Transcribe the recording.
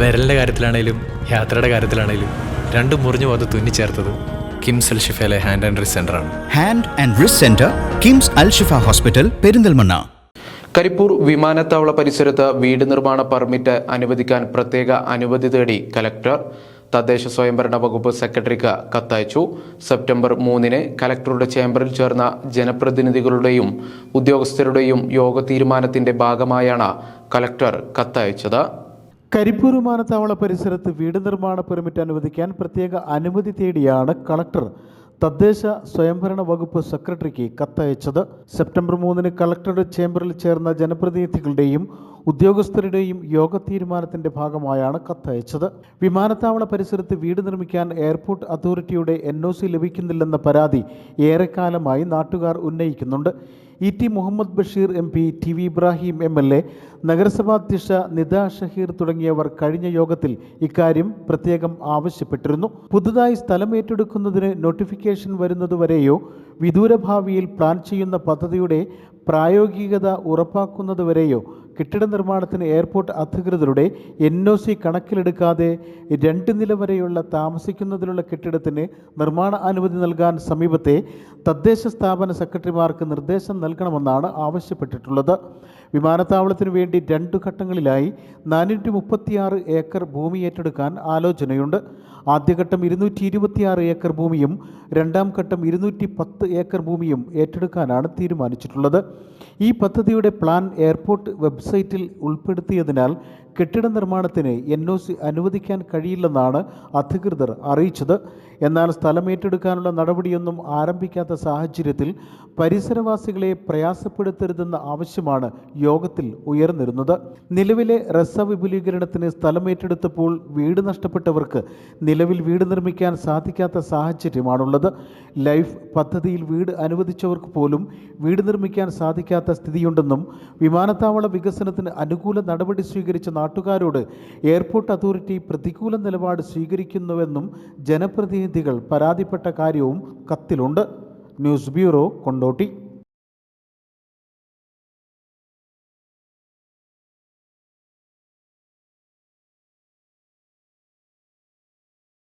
വിരലിന്റെ കാര്യത്തിലാണേലും യാത്രയുടെ കാര്യത്തിലാണേലും രണ്ടും മുറിഞ്ഞു പോകാതെ തുന്നിച്ചേർത്തത് കിംസ് അൽ ഷിഫയിലെ ഹാൻഡ് ആൻഡ് റിസ് ആണ്. Hand and wrist centre KIMS Al Shifa hospital Perinthalmanna. Karipur വിമാനത്താവള പരിസരത്ത് വീട് നിർമ്മാണ പെർമിറ്റ് അനുവദിക്കാൻ പ്രത്യേക അനുമതി തേടി കലക്ടർ തദ്ദേശ സ്വയംഭരണ വകുപ്പ് സെക്രട്ടറിക്ക് കത്തയച്ചു. സെപ്റ്റംബർ മൂന്നിന് കലക്ടറുടെ ചേംബറിൽ ചേർന്ന ജനപ്രതിനിധികളുടെയും ഉദ്യോഗസ്ഥരുടെയും യോഗ തീരുമാനത്തിന്റെ ഭാഗമായാണ് കലക്ടർ കത്തയച്ചത്. കരിപ്പൂർ വിമാനത്താവള പരിസരത്ത് വീട് നിർമ്മാണ പെർമിറ്റ് അനുവദിക്കാൻ പ്രത്യേക അനുമതി തേടിയാണ് കളക്ടർ. തദ്ദേശ സ്വയംഭരണ വകുപ്പ് സെക്രട്ടറിക്ക് കത്തയച്ചത്. സെപ്റ്റംബർ മൂന്നിന് കളക്ടറുടെ ചേംബറിൽ ചേർന്ന ജനപ്രതിനിധികളുടെയും ഉദ്യോഗസ്ഥരുടെയും യോഗ തീരുമാനത്തിന്റെ ഭാഗമായാണ് കത്തയച്ചത്. വിമാനത്താവള പരിസരത്ത് വീട് നിർമ്മിക്കാൻ എയർപോർട്ട് അതോറിറ്റിയുടെ എൻ ലഭിക്കുന്നില്ലെന്ന പരാതി ഏറെക്കാലമായി നാട്ടുകാർ ഉന്നയിക്കുന്നുണ്ട്. E T Muhammad Basheer M P T V Ibrahim M L A നഗരസഭാധ്യക്ഷ Nita Shaheer തുടങ്ങിയവർ കഴിഞ്ഞ യോഗത്തിൽ ഇക്കാര്യം പ്രത്യേകം ആവശ്യപ്പെട്ടിരുന്നു. പുതുതായി സ്ഥലം ഏറ്റെടുക്കുന്നതിന് നോട്ടിഫിക്കേഷൻ വരുന്നതുവരെയോ വിദൂരഭാവിയിൽ പ്ലാൻ ചെയ്യുന്ന പദ്ധതിയുടെ പ്രായോഗികത ഉറപ്പാക്കുന്നതുവരെയോ കെട്ടിട നിർമ്മാണത്തിന് എയർപോർട്ട് അധികൃതരുടെ എൻ ഒ സി കണക്കിലെടുക്കാതെ രണ്ട് നില വരെയുള്ള താമസിക്കുന്നതിനുള്ള കെട്ടിടത്തിന് നിർമ്മാണ അനുമതി നൽകാൻ സമീപത്തെ തദ്ദേശ സ്ഥാപന സെക്രട്ടറിമാർക്ക് നിർദ്ദേശം നൽകണമെന്നാണ് ആവശ്യപ്പെട്ടിട്ടുള്ളത്. വിമാനത്താവളത്തിനു വേണ്ടി രണ്ട് ഘട്ടങ്ങളിലായി നാനൂറ്റി മുപ്പത്തിയാറ് ഏക്കർ ഭൂമി ഏറ്റെടുക്കാൻ ആലോചനയുണ്ട്. ആദ്യഘട്ടം ഇരുന്നൂറ്റി ഇരുപത്തിയാറ് ഏക്കർ ഭൂമിയും രണ്ടാം ഘട്ടം ഇരുന്നൂറ്റി പത്ത് ഏക്കർ ഭൂമിയും ഏറ്റെടുക്കാനാണ് തീരുമാനിച്ചിട്ടുള്ളത്. ഈ പദ്ധതിയുടെ പ്ലാൻ എയർപോർട്ട് വെബ്സൈറ്റിൽ ഉൾപ്പെടുത്തിയതിനാൽ കെട്ടിട നിർമ്മാണത്തിന് എൻ ഒ സി അനുവദിക്കാൻ കഴിയില്ലെന്നാണ് അധികൃതർ അറിയിച്ചത്. എന്നാൽ സ്ഥലം ഏറ്റെടുക്കാനുള്ള നടപടിയൊന്നും ആരംഭിക്കാത്ത സാഹചര്യത്തിൽ പരിസരവാസികളെ പ്രയാസപ്പെടുത്തരുതെന്ന ആവശ്യമാണ് യോഗത്തിൽ ഉയർന്നിരുന്നത്. നിലവിലെ റസ വിപുലീകരണത്തിന് സ്ഥലം ഏറ്റെടുത്തപ്പോൾ വീട് നഷ്ടപ്പെട്ടവർക്ക് നിലവിൽ വീട് നിർമ്മിക്കാൻ സാധിക്കാത്ത സാഹചര്യമാണുള്ളത്. ലൈഫ് പദ്ധതിയിൽ വീട് അനുവദിച്ചവർക്ക് പോലും വീട് നിർമ്മിക്കാൻ സാധിക്കാത്ത സ്ഥിതിയുണ്ടെന്നും വിമാനത്താവള വികസനത്തിന് അനുകൂല നടപടി സ്വീകരിച്ച നാട്ടുകാരോട് എയർപോർട്ട് അതോറിറ്റി പ്രതികൂല നിലപാട് സ്വീകരിക്കുന്നുവെന്നും ജനപ്രതിനിധികൾ പരാതിപ്പെട്ട കാര്യവും കത്തിലുണ്ട്. News bureau Kondotty.